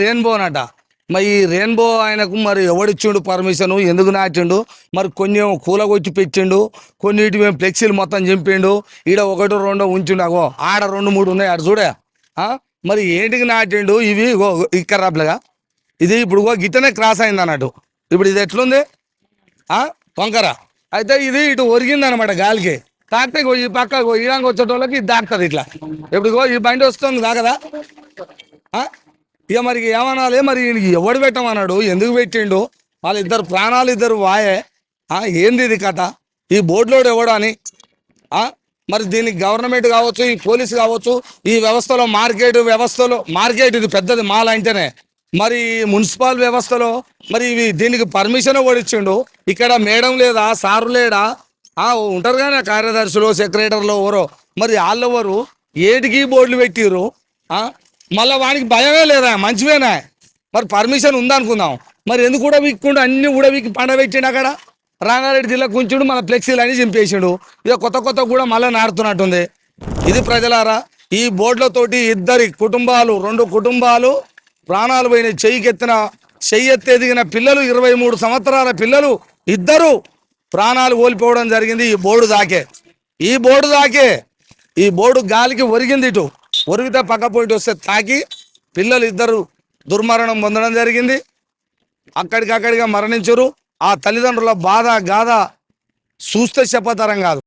Rainbow అనట మరి ఈ rainbow ఆయనకు మరి ఎవడిచ్చిండు పర్మిషన్? ఎందుకు నాటిండు? మరి కొన్ని ఏమో కూలగొచ్చి పెట్టిండు. కొన్నిటి మేము ఫ్లెక్సీలు మొత్తం చింపిండు. ఈడ ఒకటో రెండో ఉంచిండు. అగో ఆడ రెండు మూడు ఉన్నాయి. ఆడ చూడే. మరి ఏంటికి నాటిండు? ఇవి ఇక్కర్రాప్లగా ఇక్కడ ఇది ఇప్పుడు గిట్టనే క్రాస్ అయింది అన్నట్టు. ఇప్పుడు ఇది ఎట్లుంది? ఆ? వంకర అయితే ఇది ఇటు ఒరిగింది అనమాట గాలికి. తాకితే ఈ పక్క ఈడానికి వచ్చేటోళ్ళకి ఇది దాటుతుంది ఇట్లా. ఇప్పుడు ఈ బండి వస్తుంది. దాకదా ఇక మరి ఏమనాలి మరి ఈయనకి ఎవడు పెట్టమన్నాడు? ఎందుకు పెట్టిండు? వాళ్ళ ఇద్దరు ప్రాణాలు ఇద్దరు వాయే. ఏంది ఇది కథ? ఈ బోర్డులోడు ఎవడు అని? మరి దీనికి గవర్నమెంట్ కావచ్చు ఈ పోలీస్ కావచ్చు ఈ వ్యవస్థలో మార్కెట్ వ్యవస్థలో మార్కెట్ ఇది పెద్దది మాల అంటేనే మరి ఈ మున్సిపల్ వ్యవస్థలో మరి ఇవి దీనికి పర్మిషన్ ఓడిచ్చిండు ఇక్కడ మేడం లేదా సారు లేడా? ఉంటారు కానీ కార్యదర్శులు సెక్రటరీలు ఎవరో. మరి వాళ్ళెవరు ఏటికి బోర్డులు పెట్టిరు మళ్ళీ వానికి భయమే లేదా? మంచివేనా? మరి పర్మిషన్ ఉందనుకుందాం. మరి ఎందుకు కూడా వీక్కుండా? అన్ని కూడా వీక్కి పండబెట్టిండు అక్కడ? రంగారెడ్డి జిల్లా కుంచుడు మన ఫ్లెక్సీలు అని చింపేసిండు. ఇక కొత్త కొత్త కూడా మళ్ళీ నాడుతున్నట్టుంది ఇది ప్రజలారా ఈ బోర్డులతోటి ఇద్దరి కుటుంబాలు రెండు కుటుంబాలు ప్రాణాలు పోయిన చెయ్యికెత్తిన చెయ్యెత్తి ఎదిగిన పిల్లలు ఇరవై మూడు సంవత్సరాల పిల్లలు ఇద్దరు ప్రాణాలు కోల్పోవడం జరిగింది ఈ బోర్డు దాకే. ఈ బోర్డు దాకే. ఈ బోర్డు గాలికి ఒరిగింది ఇటు. ఒరిగితే పక్క పోయిట్ వస్తే తాకి పిల్లలు ఇద్దరు దుర్మరణం పొందడం జరిగింది. అక్కడికక్కడిగా మరణించరు. ఆ తల్లిదండ్రుల బాధ గాథ చూస్తే చెప్పతరం కాదు.